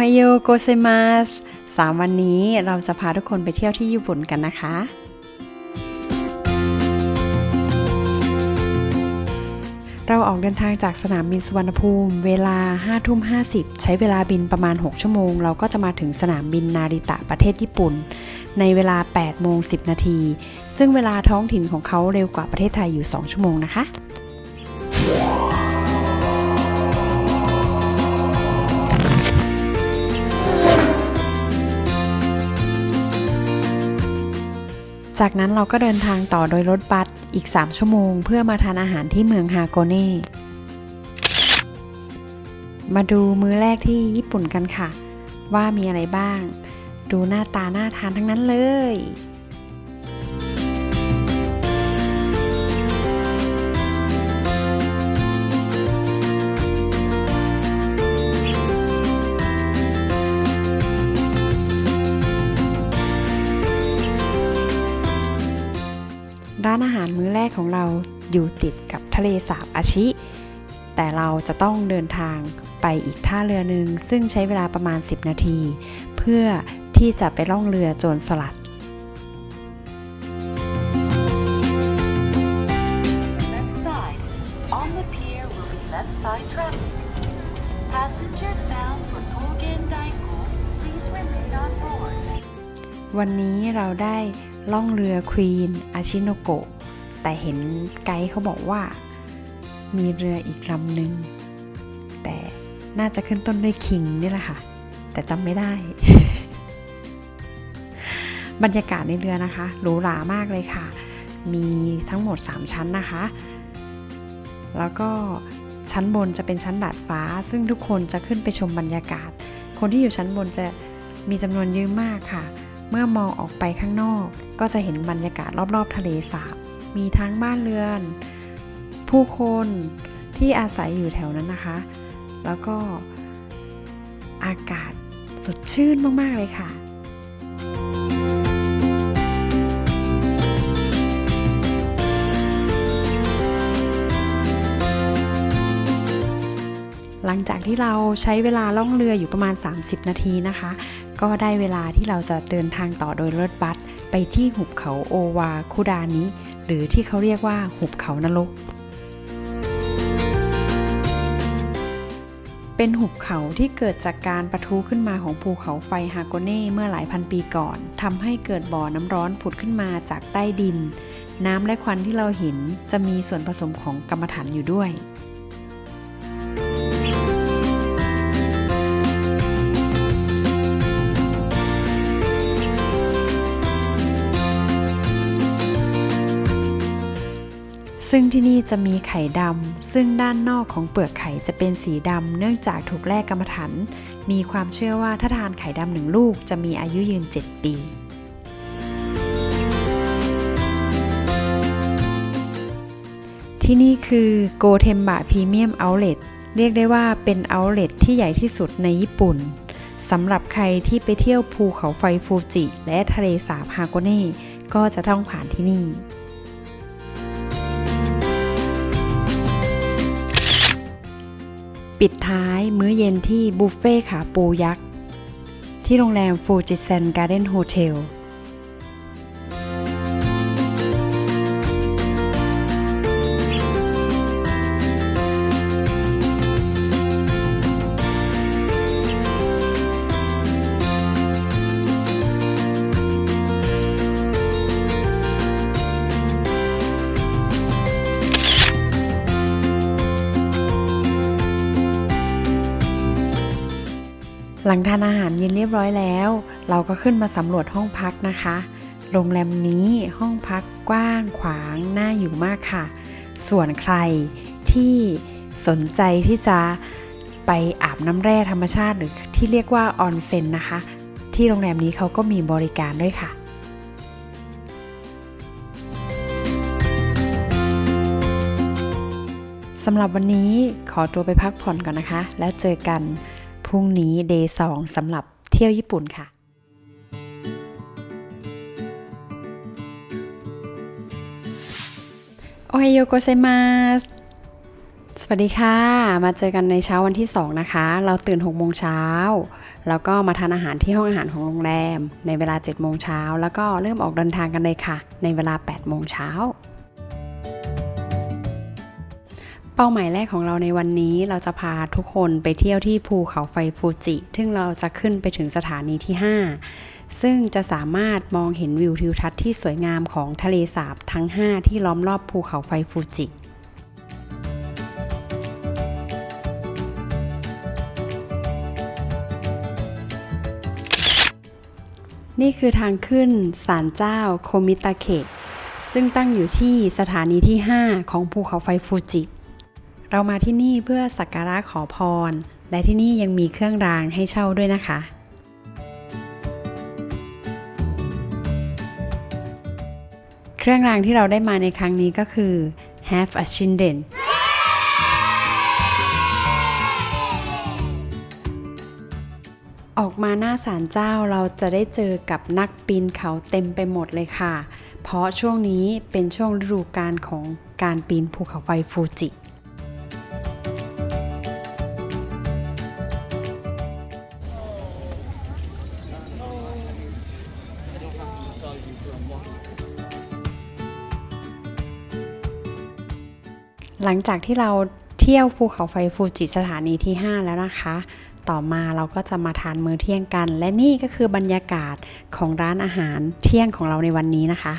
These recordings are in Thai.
ไฮโอโกเซมาสสามวันนี้เราจะพาทุกคนไปเที่ยวที่ญี่ปุ่นกันนะคะ เราออกเดินทางจากสนามบินสุวรรณภูมิ เวลา5ทุ่ม50 ใช้เวลาบินประมาณ 6 ชั่วโมง เราก็จะมาถึงสนามบินนาริตะประเทศญี่ปุ่น ในเวลา8โมง10 นาที ซึ่งเวลาท้องถิ่นของเขาเร็วกว่าประเทศไทยอยู่ 2 ชั่วโมงนะคะ จากนั้นเราก็เดินทางต่อโดยรถบัสอีก 3 ชั่วโมง เพื่อมาทานอาหารที่เมืองฮาโกเน่ มาดูมื้อแรกที่ญี่ปุ่นกันค่ะ ว่ามีอะไรบ้าง ดูหน้าตาน่าทานทั้งนั้นเลย ของเราอยู่ติดกับทะเลสาบอาชิ แต่เราจะต้องเดินทางไปอีกท่าเรือหนึ่งซึ่งใช้เวลาประมาณ 10 นาที เพื่อที่จะไปล่องเรือโจรสลัด left side. On the pier will be left side traffic. Passengers bound for Togen Daiku, please remain on board. วันนี้เราได้ล่องเรือควีนอาชิโนโกะ แต่เห็นไกด์เขาบอกว่า มีเรืออีกลำหนึ่งแต่น่าจะขึ้นต้นด้วยคิงนี่แหละค่ะ แต่จำไม่ได้ บรรยากาศในเรือนะคะหรูหรามากเลยค่ะ มีทั้งหมด 3 ชั้นนะคะ แล้วก็ชั้นบนจะเป็นชั้นดาดฟ้า ซึ่งทุกคนจะขึ้นไปชมบรรยากาศ คนที่อยู่ชั้นบนจะมีจำนวนเยอะมากค่ะ เมื่อมองออกไปข้างนอก ก็จะเห็นบรรยากาศรอบๆ ทะเลสาบ มีทั้งบ้านเรือน ผู้คนที่อาศัยอยู่แถวนั้นนะคะ แล้วก็อากาศสดชื่นมาก ๆ เลยค่ะหลังจากที่เราใช้เวลาล่องเรืออยู่ประมาณ 30 นาทีนะคะ ก็ได้เวลาที่เราจะเดินทางต่อโดยรถบัสไปที่หุบเขาโอวาคุดานิหรือที่เขาเรียกว่าหุบเขานรก เป็นหุบเขาที่เกิดจากการประทุขึ้นมาของภูเขาไฟฮาโกเน่เมื่อหลายพันปีก่อนทำให้เกิดบ่อน้ำร้อนผุดขึ้นมาจากใต้ดิน น้ำและควันที่เราเห็นจะมีส่วนผสมของกรรมฐานอยู่ด้วย ซึ่งที่นี่จะมีไข่ดำ ซึ่งด้านนอกของเปลือกไข่จะเป็นสีดำ เนื่องจากถูกแลกกรรมฐานมีความเชื่อว่าถ้าทานไข่ดำหนึ่งลูกจะมีอายุยืน 7 ปีที่นี่คือโกเทมบะพรีเมียมเอาเล t เรียกได้ว่าเป็นเอาเล t ที่ใหญ่ที่สุดในญี่ปุ่นสำหรับใครที่ไปเที่ยวภูเขาไฟฟูจิ และทะเลสาบฮาโกเน่ก็จะต้องผ่านที่นี่ ปิดท้ายมื้อเย็นที่บุฟเฟ่ขาปูยักษ์ ที่โรงแรมฟูจิเซนการ์เด้นโฮเทล หลังทานอาหารเย็นเรียบร้อยแล้ว เราก็ขึ้นมาสำรวจห้องพักนะคะ โรงแรมนี้ห้องพักกว้างขวางน่าอยู่มากค่ะ ส่วนใครที่สนใจที่จะไปอาบน้ำแร่ธรรมชาติหรือที่เรียกว่าออนเซ็นนะคะ ที่โรงแรมนี้เขาก็มีบริการด้วยค่ะสำหรับวันนี้ขอตัวไปพักผ่อนก่อนนะคะ แล้วเจอกัน พรุ่งนี้ day 2สำหรับเที่ยวญี่ปุ่นค่ะโอไฮโยโกไซมาสสวัสดีค่ะ มาเจอกันในเช้าวันที่ 2 นะคะ เราตื่น 6 โมงเช้า แล้วก็มาทานอาหารที่ห้องอาหารของโรงแรม ในเวลา 7 โมงเช้า แล้วก็เริ่มออกเดินทางกันเลยค่ะ ในเวลา 8 โมงเช้า เป้าหมายแรกของเราในวันนี้เราจะพาทุกคนไปเที่ยวที่ภูเขาไฟฟูจิ ซึ่งเราจะขึ้นไปถึงสถานีที่ 5 ซึ่งจะสามารถมองเห็นวิวทิวทัศน์ที่สวยงามของทะเลสาบทั้ง 5 ที่ล้อมรอบภูเขาไฟฟูจินี่คือทางขึ้นศาลเจ้าโคมิตาเคะซึ่งตั้งอยู่ที่สถานีที่ 5 ของภูเขาไฟฟูจิ เรามาที่นี่เพื่อสักการะขอพร และที่นี่ยังมีเครื่องรางให้เช่าด้วยนะคะ เครื่องรางที่เราได้มาในครั้งนี้ก็คือ Have a Shinden ออกมาหน้าศาลเจ้าเราจะได้เจอกับนักปีนเขาเต็มไปหมดเลยค่ะ เพราะช่วงนี้เป็นช่วงฤดูกาลของการปีนภูเขาไฟฟูจิ หลังจากที่เราเที่ยวภูเขาไฟฟูจิสถานีที่ 5 แล้วนะคะ ต่อมาเราก็จะมาทานมื้อเที่ยงกัน และนี่ก็คือบรรยากาศของร้านอาหารเที่ยงของเราในวันนี้นะคะ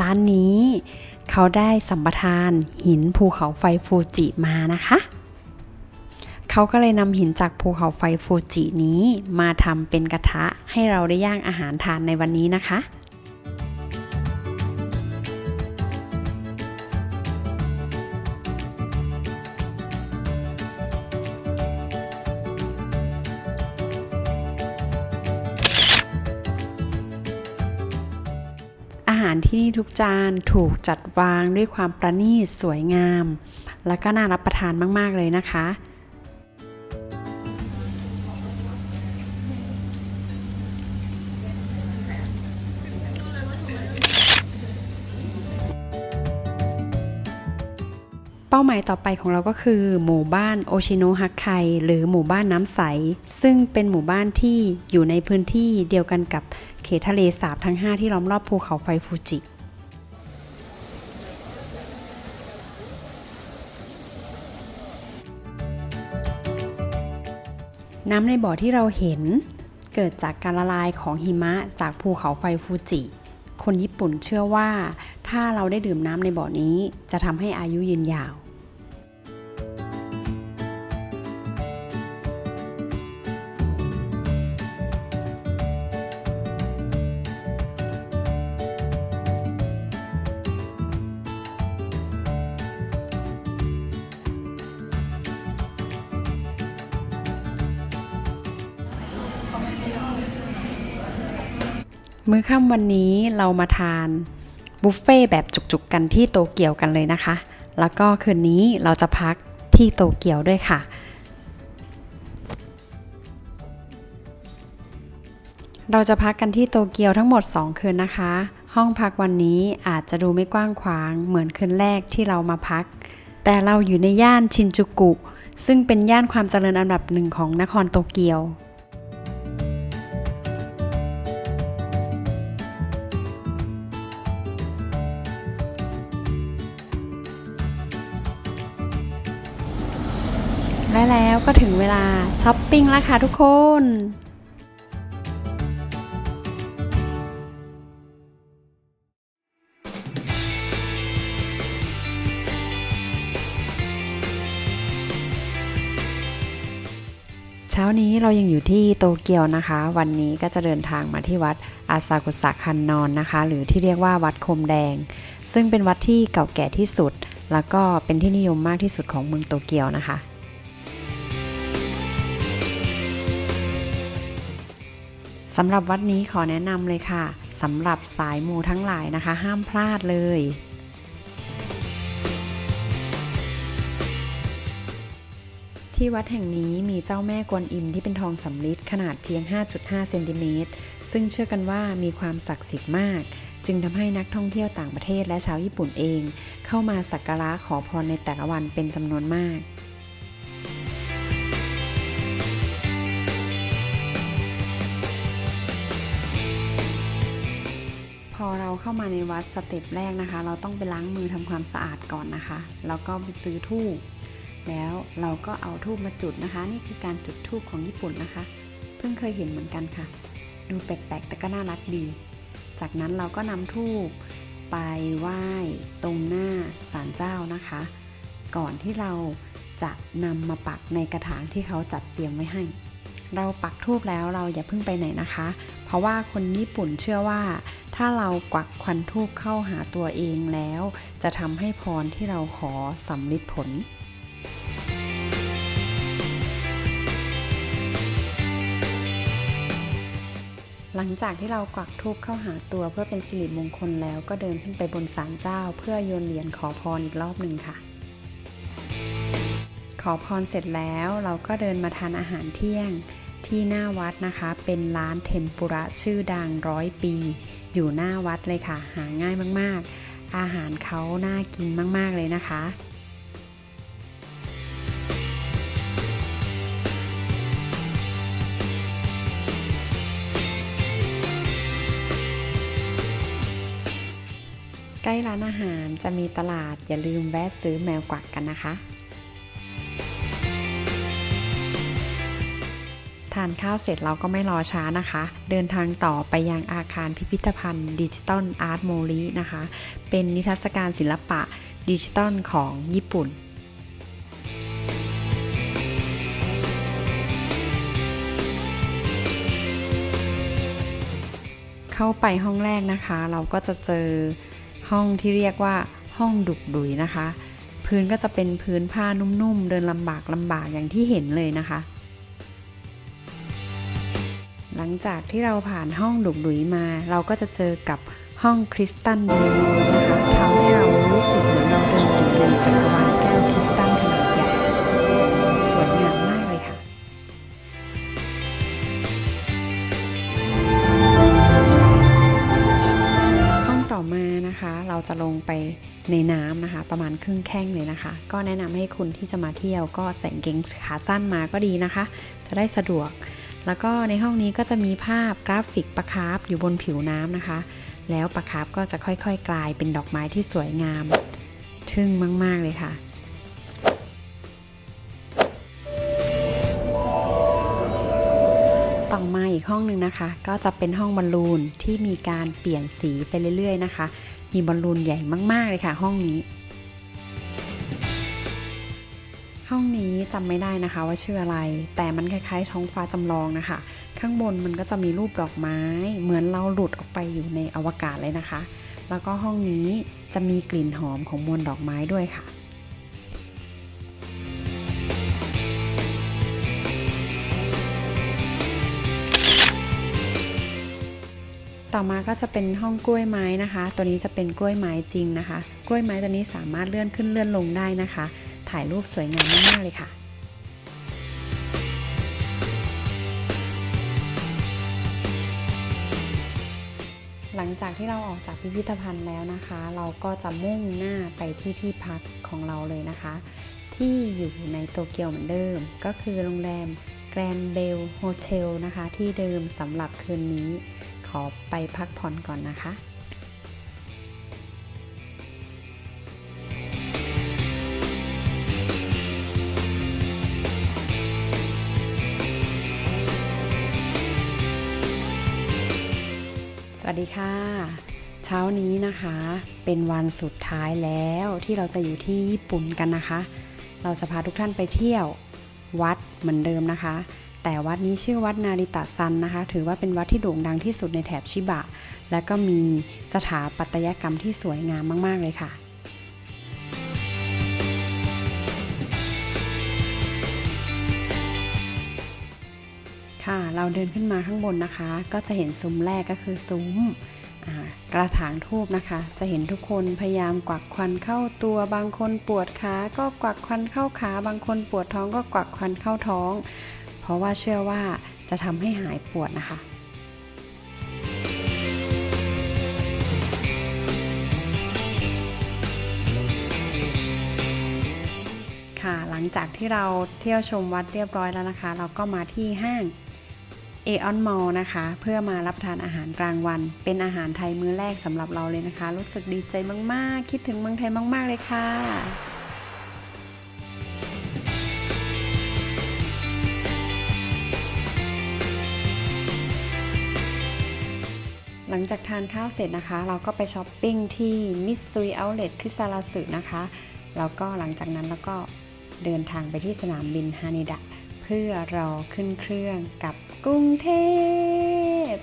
ร้านนี้ เขาได้สัมปทานหินภูเขาไฟฟูจิมานะคะ เขาก็เลยนำหินจากภูเขาไฟฟูจินี้มาทำเป็นกระทะให้เราได้ย่างอาหารทานในวันนี้นะคะ หารที่นี่ทุกจานถูกจัดวางด้วยความประณีตสวยงาม และก็น่ารับประทานมาก ๆ เลยนะคะเป้าหมายต่อไปของเราก็คือหมู่บ้านโอชิโนฮักไคหรือหมู่บ้านน้ำใส ซึ่งเป็นหมู่บ้านที่อยู่ในพื้นที่เดียวกันกับ เขตทะเลสาบทั้ง 5 ที่ล้อมรอบภูเขาไฟฟูจิน้ำในบ่อที่เราเห็น เกิดจากการละลายของหิมะจากภูเขาไฟฟูจิ คนญี่ปุ่นเชื่อว่า ถ้าเราได้ดื่มน้ำในบ่อนี้จะทำให้อายุยืนยาว มื้อค่ำวันนี้เรามาทานบุฟเฟ่แบบจุกๆกันที่โตเกียวกันเลยนะคะ แล้วก็คืนนี้เราจะพักที่โตเกียวด้วยค่ะ เราจะพักกันที่โตเกียวทั้งหมด 2 คืนนะคะ ห้องพักวันนี้อาจจะดูไม่กว้างขวางเหมือนคืนแรกที่เรามาพัก แต่เราอยู่ในย่านชินจูกุ ซึ่งเป็นย่านความเจริญอันดับหนึ่งของนครโตเกียว และแล้วก็ถึงเวลาช้อปปิ้งแล้วค่ะทุกคน เช้านี้เรายังอยู่ที่โตเกียวนะคะ วันนี้ก็จะเดินทางมาที่วัดอาซากุสะคันนอนนะคะ หรือที่เรียกว่าวัดโคมแดง ซึ่งเป็นวัดที่เก่าแก่ที่สุด แล้วก็เป็นที่นิยมมากที่สุดของเมืองโตเกียวนะคะ สำหรับวัดนี้ขอแนะนำเลยค่ะสำหรับสายมูทั้งหลายนะคะ ห้ามพลาดเลย ที่วัดแห่งนี้มีเจ้าแม่กวนอิมที่เป็นทองสำริดขนาดเพียง 5.5 เซนติเมตรซึ่งเชื่อกันว่ามีความศักดิ์สิทธิ์มาก จึงทำให้นักท่องเที่ยวต่างประเทศและชาวญี่ปุ่นเอง เข้ามาสักการะขอพรในแต่ละวันเป็นจำนวนมาก เราเข้ามาในวัดสเต็ปแรกนะคะ เราต้องไปล้างมือทำความสะอาดก่อนนะคะ แล้วก็ไปซื้อธูปแล้วเราก็เอาทูบมาจุดนะคะ นี่คือการจุดทูบของญี่ปุ่นนะคะ เพิ่งเคยเห็นเหมือนกันค่ะ ดูแปลกๆแต่ก็น่ารักดี จากนั้นเราก็นำทูบไปไหว้ตรงหน้าศาลเจ้านะคะ ก่อนที่เราจะนำมาปักในกระถางที่เขาจัดเตรียมไว้ให้ เราปักทูบแล้วเราอย่าเพิ่งไปไหนนะคะ ราะว่าคนญี่ปุ่นเชื่อว่า ถ้าเรากวักควันทูบเข้าหาตัวเองแล้ว จะทำให้พรที่เราขอสำลิดผลหลังจากที่เรากวักทูบเข้าหาตัวเพื่อเป็นสิริมงคลแล้วก็เดินขึ้นไปบนศาลเจ้า เพื่อโยนเหรียญขอพรอีกรอบหนึ่งค่ะ ขอพรเสร็จแล้วเราก็เดินมาทานอาหารเที่ยง ที่หน้าวัดนะคะ เป็นร้านเทมปุระชื่อดังร้อยปี อยู่หน้าวัดเลยค่ะ หาง่ายมากๆ อาหารเขาน่ากินมากๆเลยนะคะใกล้ร้านอาหารจะมีตลาดอย่าลืมแวะซื้อแมวกวักกันนะคะ ทานข้าวเสร็จเราก็ไม่รอช้านะคะ เดินทางต่อไปยังอาคารพิพิธภัณฑ์ดิจิตอลอาร์ตโมลีนะคะ เป็นนิทรรศการศิลปะดิจิตอลของญี่ปุ่นเข้าไปห้องแรกนะคะ เราก็จะเจอห้องที่เรียกว่าห้องดุกดุยนะคะ พื้นก็จะเป็นพื้นผ้านุ่มๆ เดินลำบากลำบากอย่างที่เห็นเลยนะคะ หลังจากที่เราผ่านห้องดุกดุยมา เราก็จะเจอกับห้องคริสตัลยูนิเวิร์สนะคะทำให้เรารู้สึกเหมือนเราเดินอยู่ในจักรวาลแก้วคริสตัลขนาดใหญ่สวยงามมากเลยค่ะ ห้องต่อมานะคะ เราจะลงไปในน้ำนะคะ ประมาณครึ่งแข้งเลยนะคะ ก็แนะนำให้คุณที่จะมาเที่ยวก็ใส่กางเกงขาสั้นมาก็ดีนะคะ จะได้สะดวก แล้วก็ในห้องนี้ก็จะมีภาพกราฟิกปลาคาร์ฟอยู่บนผิวน้ำนะคะ แล้วปลาคาร์ฟก็จะค่อยๆ กลายเป็นดอกไม้ที่สวยงาม ทึ่งมาก ๆ เลยค่ะต่อมาอีกห้องหนึ่งนะคะ ก็จะเป็นห้องบอลลูนที่มีการเปลี่ยนสีไปเรื่อย ๆ นะคะ มีบอลลูนใหญ่มาก ๆ เลยค่ะ ห้องนี้ นี้จำไม่ได้นะคะว่าชื่ออะไร แต่มันคล้ายๆ ท้องฟ้าจำลองนะคะ ข้างบนมันก็จะมีรูปดอกไม้ เหมือนเราหลุดออกไปอยู่ในอวกาศเลยนะคะ แล้วก็ห้องนี้จะมีกลิ่นหอมของมวลดอกไม้ด้วยค่ะต่อมาก็จะเป็นห้องกล้วยไม้นะคะ ตัวนี้จะเป็นกล้วยไม้จริงนะคะ กล้วยไม้ตัวนี้สามารถเลื่อนขึ้นเลื่อนลงได้นะคะ ถ่ายรูปสวยงามมากๆเลยค่ะหลังจากที่เราออกจากพิพิธภัณฑ์แล้วนะคะ เราก็จะมุ่งหน้าไปที่ที่พักของเราเลยนะคะ ที่อยู่ในโตเกียวเหมือนเดิม ก็คือโรงแรม Grand Bell Hotel นะคะ ที่เดิมสำหรับคืนนี้ ขอไปพักผ่อนก่อนนะคะ วัสดีค่ะ เช้านี้นะคะ เป็นวันสุดท้ายแล้วที่เราจะอยู่ที่ญี่ปุ่นกันนะคะ เราจะพาทุกท่านไปเที่ยววัดเหมือนเดิมนะคะ แต่วัดนี้ชื่อวัดนาริตะซันนะคะ ถือว่าเป็นวัดที่โด่งดังที่สุดในแถบชิบะ และก็มีสถาปัตยกรรมที่สวยงามมาก ๆ เลยค่ะ เราเดินขึ้นมาข้างบนนะคะ ก็จะเห็นซุ้มแรกก็คือซุ้มกระถางทูบนะคะ จะเห็นทุกคนพยายามกวักควันเข้าตัว บางคนปวดขา ก็กวักควันเข้าขา บางคนปวดท้องก็กวักควันเข้าท้อง เพราะว่าเชื่อว่าจะทำให้หายปวดนะคะค่ะหลังจากที่เราเที่ยวชมวัดเรียบร้อยแล้วนะคะ เราก็มาที่ห้าง เอออนมอลนะคะ เพื่อมารับประทานอาหารกลางวัน เป็นอาหารไทยมื้อแรกสำหรับเราเลยนะคะ รู้สึกดีใจมาก ๆ คิดถึงเมืองไทยมาก ๆ เลยค่ะหลังจากทานข้าวเสร็จนะคะ เราก็ไปช้อปปิ้งที่มิสซุยเอาเล t ที่ซาราสึนะคะ แล้วก็หลังจากนั้นเราก็เดินทางไปที่สนามบินฮานิดะ เพื่อรอขึ้นเครื่องกับกรุงเทพ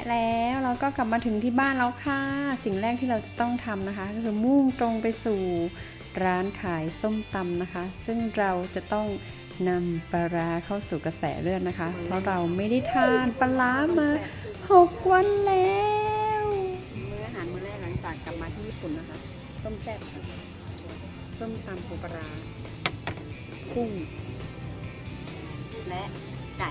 ะแล้วเราก็กลับมาถึงที่บ้านแล้วค่ะ สิ่งแรกที่เราจะต้องทำนะคะ ก็คือมุ่งตรงไปสู่ร้านขายส้มตำนะคะ ซึ่งเราจะต้องนำปลาร้าเข้าสู่กระแสเลือดนะคะ เพราะเราไม่ได้ทานปลาร้ามา 6 วันแล้วมื้ออาหารมื้อแรกหลังจากกลับมาที่ญี่ปุ่นนะคะส้มแซ่บค่ะส้มตำปูปลาร้ากุ้งและไก่